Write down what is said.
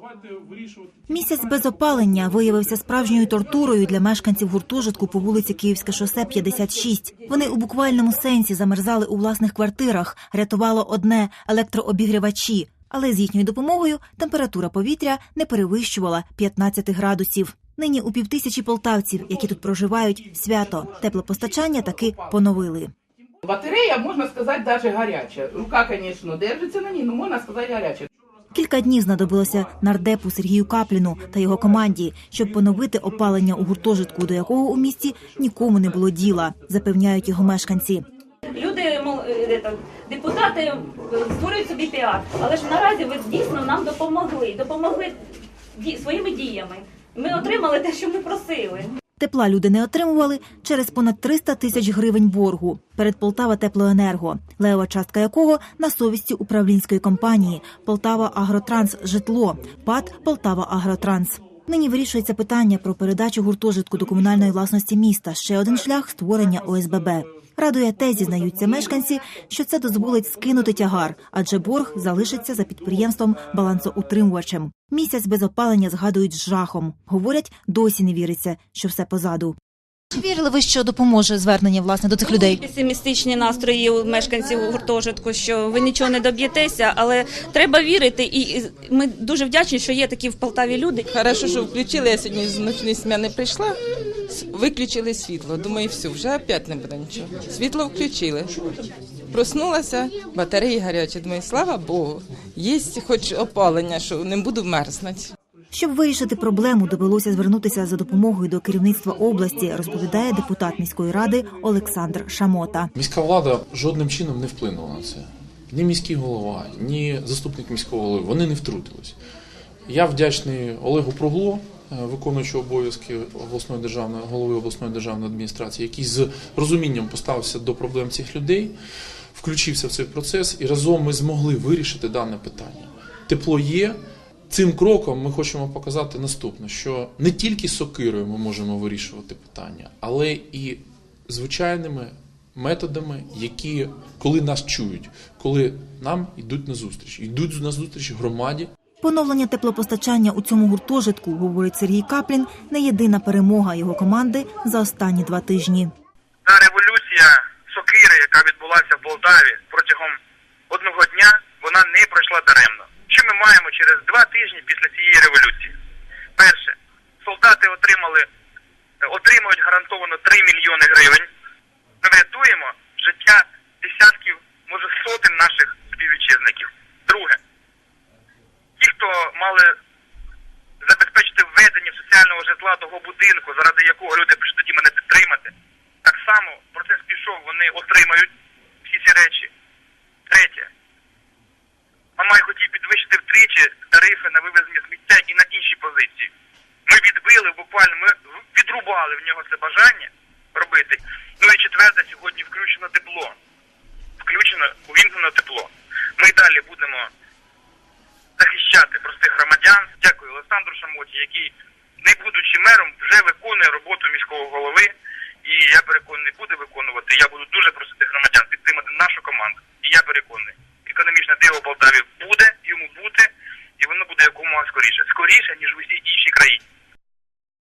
Давайте вирішувати. Місяць без опалення виявився справжньою тортурою для мешканців гуртожитку по вулиці Київське шосе 56. Вони у буквальному сенсі замерзали у власних квартирах. Рятувало одне електрообігрівачі. Але з їхньою допомогою температура повітря не перевищувала 15 градусів. Нині у півтисячі полтавців, які тут проживають, свято теплопостачання таки поновили. Батарея, можна сказати, навіть гаряча. Рука, звісно, держиться на ній, але можна сказати гаряча. Кілька днів знадобилося нардепу Сергію Капліну та його команді, щоб поновити опалення у гуртожитку, до якого у місті нікому не було діла, запевняють його мешканці. Люди, е, депутати е, створюють собі піар. Але ж наразі ви дійсно нам допомогли, допомогли своїми діями. Ми отримали те, що ми просили. Тепла люди не отримували через понад 300 тисяч гривень боргу. Перед Полтава Теплоенерго, лева частка якого на совісті управлінської компанії. Полтава Агротранс Житло, ПАД Полтава Агротранс. Нині вирішується питання про передачу гуртожитку до комунальної власності міста. Ще один шлях створення ОСББ. Радує те, зізнаються мешканці, що це дозволить скинути тягар, адже борг залишиться за підприємством балансоутримувачем. Місяць без опалення згадують з жахом. Говорять, досі не віриться, що все позаду. Чи вірили ви, що допоможе звернення власне до цих Песимістичні настрої у мешканців гуртожитку, що ви нічого не доб'єтеся, але треба вірити. І ми дуже вдячні, що є такі в Полтаві люди. Хорошо, що включили. Я сьогодні з ночної сміни прийшла. Виключили світло. Думаю, все, вже опять не буде нічого. Світло включили. Проснулася, батареї гарячі. Думаю, слава Богу, є хоч опалення, що не буду мерзнути. Щоб вирішити проблему, довелося звернутися за допомогою до керівництва області, розповідає депутат міської ради Олександр Шамота. Міська влада жодним чином не вплинула на це. Ні міський голова, ні заступник міського голови вони не втрутились. Я вдячний Олегу Прогло, е, виконуючого обов'язки обласної державної голови обласної державної адміністрації, який з розумінням поставився до проблем цих людей, включився в цей процес, і разом ми змогли вирішити дане питання. Тепло є. Цим кроком ми хочемо показати наступне: що не тільки сокирою ми можемо вирішувати питання, але і звичайними методами, які коли нас чують, коли нам йдуть на зустріч, йдуть на зустріч громаді, Поновлення теплопостачання у цьому гуртожитку, говорить Сергій Каплін, не єдина перемога його команди за останні два тижні. та революція сокири, яка відбулася в Полтаві протягом одного дня, вона не пройшла даремно. Що ми маємо через два тижні після цієї революції? Перше, солдати отримали, отримують гарантовано 3 мільйони гривень. Ми врятуємо життя десятків, може сотень наших співвітчизників. Друге, ті, хто мали забезпечити введення соціального житла того будинку, заради якого люди прийшли тоді мене підтримати. Так само процес пішов, вони отримають всі ці речі. Третє. Відрубали в нього це бажання робити. Ну і четверте, сьогодні включено тепло. Включено, увімкнено тепло. Ми далі будемо захищати простих громадян. Дякую Олександру Шамоті, який, не будучи мером, вже виконує роботу міського голови. І я переконаний, буде виконувати. Я буду дуже просити громадян підтримати нашу команду. І я переконаний, економічне диво Полтаві буде, йому бути, і воно буде якомога скоріше. Скоріше, ніж в усій іншій країні.